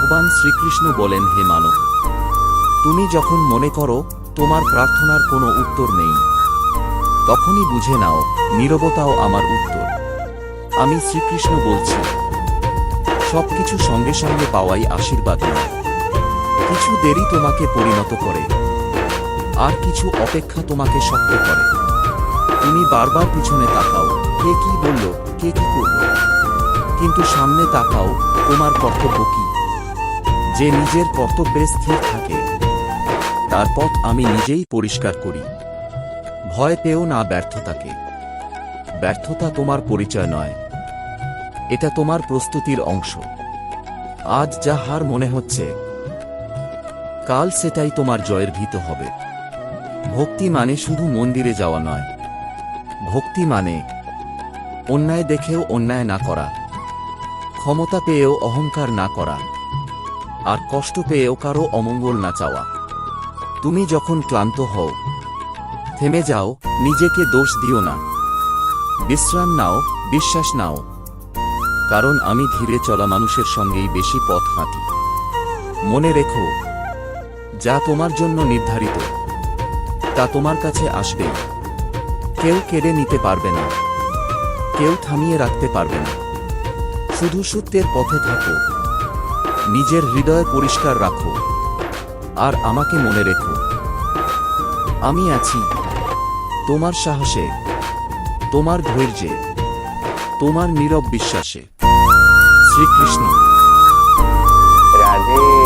ভগবান শ্রীকৃষ্ণ বলেন, হে মানব, তুমি যখন মনে করো তোমার প্রার্থনার কোনো উত্তর নেই, তখনই বুঝে নাও নীরবতাও আমার উত্তর। আমি শ্রীকৃষ্ণ বলছি, সবকিছু সঙ্গে সঙ্গে পাওয়াই আশীর্বাদ কিছু দেরি তোমাকে পরিণত করে, আর কিছু অপেক্ষা তোমাকে শক্ত করে। তুমি বারবার পিছনে তাকাও, কে কি বলল, কে কি করল? কিন্তু সামনে তাকাও, তোমার কর্তব্য কি? যে নিজের কর্তব্যে স্থির থাকে, তার পথ আমি নিজেই পরিষ্কার করি। ভয় পেও না ব্যর্থতাকে। ব্যর্থতা তোমার পরিচয় নয়। এটা তোমার প্রস্তুতির অংশ। আজ যা হার মনে হচ্ছে, কাল সেটাই তোমার জয়ের ভীত হবে। ভক্তি মানে শুধু মন্দিরে যাওয়া নয়। ভক্তি মানে অন্যায় দেখেও অন্যায় না করা। ক্ষমতা পেয়েও অহংকার না করা। আর কষ্ট পেয়েও কারও অমঙ্গল না চাওয়া। তুমি যখন ক্লান্ত হও, থেমে যাও, নিজেকে দোষ দিও না। বিশ্রাম নাও, বিশ্বাস নাও। কারণ আমি ধীরে চলা মানুষের সঙ্গেই বেশি পথ হাঁটি। মনে রেখো, যা তোমার জন্য নির্ধারিত, তা তোমার কাছে আসবে। কেউ কেড়ে নিতে পারবে না। কেউ থামিয়ে রাখতে পারবে না। শুধু সত্যের পথে থাকো। নিজের হৃদয় পরিষ্কার রাখো। আর আমাকে মনে রেখো। আমি আছি তোমার সাহসে, তোমার ধৈর্যে, তোমার নীরব বিশ্বাসে। শ্রীকৃষ্ণ। রাধে।